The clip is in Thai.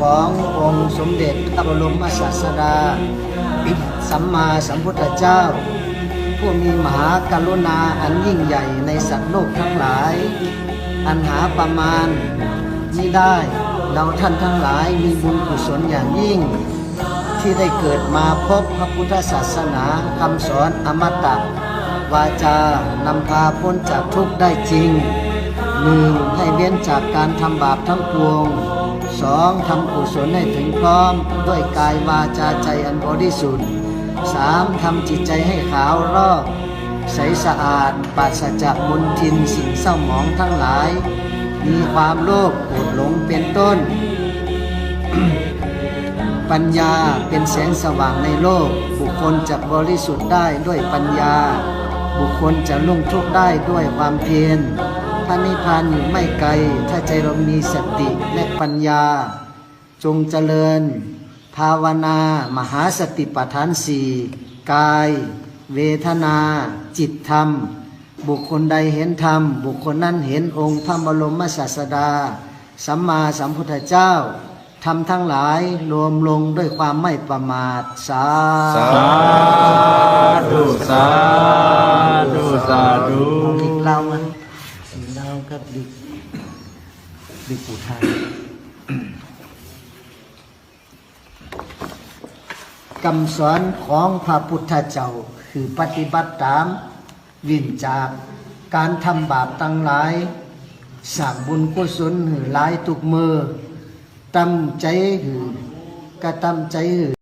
ขององค์สมเด็จพระบรมศาสดาสัมมาสัมพุทธเจ้า ผู้มีมหากรุณาอันยิ่งใหญ่ในสัตว์โลกทั้งหลาย อันหาประมาณมิได้เราท่านทั้งหลายมีบุญกุศลอย่างยิ่ง ที่ได้เกิดมาพบพระพุทธศาสนาคำสอนอมตะวาจานำพาพ้นจากทุกข์ได้จริงหนึ่งให้เว้นจากการทำบาปทั้งปวง สองทำกุศลให้ถึงพร้อม ด้วยกายวาจาใจอันบริสุทธิ์สามทำจิตใจให้ขาวรอบใสสะอาดปราศจากมลทินสิ่งเศร้าหมองทั้งหลาย มีความโลภโกรธหลงเป็นต้น ปัญญาเป็นแสงสว่างในโลก บุคคลจะบริสุทธิ์ได้ด้วยปัญญา บุคคลจะลุ่งทุกข์ได้ด้วยความเพียร ระนิพพานอยู่ไม่ไกล ถ้าใจเรามีสติและปัญญา จงเจริญ ภาวนา มหาสติปัฏฐานสี่กาย เวทนา จิตธรรม บุคคลใดเห็นธรรม บุคคลนั้นเห็นองค์พระบรมศาสดา สัมมาสัมพุทธเจ้าทำทั้งหลายรวมลงด้วยความไม่ประมาท สาสาธุ สาธุ สาธุดิกเรา มันดิกเรากับดิกดิกอุทัยคำสอนของพระพุทธเจ้าคือปฏิบัติตาม วินจากการทำบาปตั้งหลายสร้างบุญกุศลหือหลายทุกมือตั้มใจหือกระตั้มใจหือ